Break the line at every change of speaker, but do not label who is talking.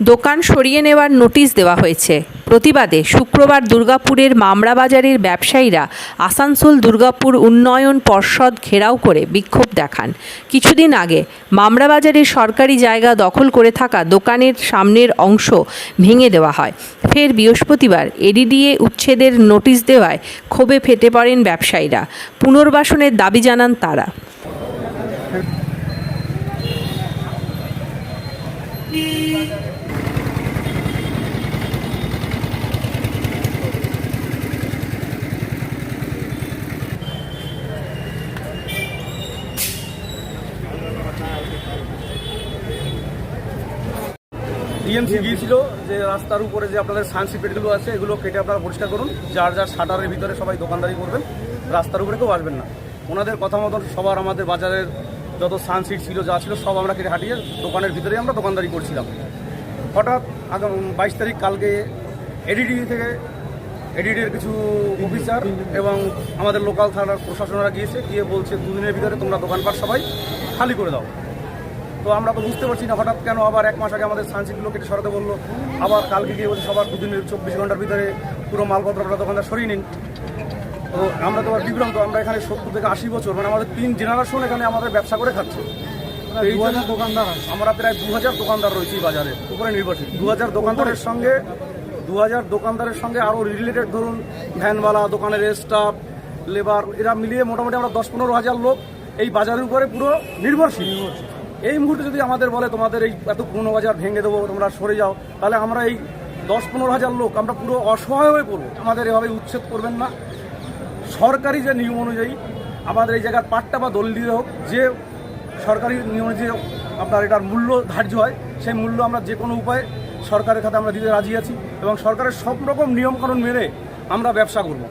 দোকান সরিয়ে নেওয়ার নোটিশ দেওয়া হয়েছে। প্রতিবাদে শুক্রবার দুর্গাপুরের মামরা বাজারের ব্যবসায়ীরা আসানসোল দুর্গাপুর উন্নয়ন পর্ষদ ঘেরাও করে বিক্ষোভ দেখান। কিছুদিন আগে মামরা বাজারের সরকারি জায়গা দখল করে থাকা দোকানের সামনের অংশ ভেঙে দেওয়া হয়। ফের বৃহস্পতিবার এডিডিএ উচ্ছেদের নোটিশ দেওয়ায় ক্ষোভে ফেটে পড়েন ব্যবসায়ীরা। পুনর্বাসনের দাবি জানান তারা।
ডিএমসি গিয়েছিল যে রাস্তার উপরে যে আপনাদের সানসিপেটগুলো আছে, এগুলো কেটে আপনারা পরিষ্কার করুন। যার যার শাটারের ভিতরে সবাই দোকানদারি করবেন, রাস্তার উপরে কেউ আসবেন না। ওনাদের কথা মতন সবার আমাদের বাজারের যত সানসিট ছিল, যা ছিল, সব আমরা কেটে হাঁটিয়ে দোকানের ভিতরে আমরা দোকানদারি করছিলাম। হঠাৎ আগাম বাইশ তারিখ কালকে এডিডি থেকে এডিডির কিছু অফিসার এবং আমাদের লোকাল থানার প্রশাসনরা গিয়েছে, গিয়ে বলছে, দুদিনের ভিতরে তোমরা দোকানপাট সবাই খালি করে দাও। তো আমরা তো বুঝতে পারছি না, হঠাৎ কেন আবার এক মাস আগে আমাদের সানসিটগুলো কেটে সরাতে বলল, আবার কালকে গিয়ে বলছে, সবার দুদিনের চব্বিশ ঘণ্টার ভিতরে পুরো মালপত্র আপনারা দোকানদার সরিয়ে নিন। তো আমরা তো বিভ্রান্ত আমরা এখানে সত্তর থেকে আশি বছর মানে আমাদের তিন জেনারেশন এখানে আমাদের ব্যবসা করে খাচ্ছে। দোকানদার আমরা প্রায় দু হাজার দোকানদার রয়েছি বাজারে উপরে নির্ভরশীল। দু হাজার দোকানদারের সঙ্গে দু হাজার দোকানদারের সঙ্গে আরও রিলেটেড ধরুন ভ্যানওয়ালা দোকানের স্টাফ লেবার এরা মিলিয়ে মোটামুটি আমরা দশ পনেরো হাজার লোক এই বাজারের উপরে পুরো নির্ভরশীল। এই মুহূর্তে যদি আমাদের বলে তোমাদের এই এত পুরনো বাজার ভেঙে দেবো তোমরা সরে যাও তাহলে আমরা এই দশ পনেরো হাজার লোক আমরা পুরো অসহায় হয়ে পড়ব। আমাদের এভাবে উচ্ছেদ করবেন না। সরকারি যে নিয়ম অনুযায়ী আমাদের এই জায়গার পাট্টা বা দলিল হোক, যে সরকারি নিয়ম অনুযায়ী আপনার এটার মূল্য ধার্য হয়, সেই মূল্য আমরা যে কোনো উপায়ে সরকারের খাতে আমরা দিতে রাজি আছি এবং সরকারের সব রকম নিয়মকানুন মেনে আমরা ব্যবসা করব।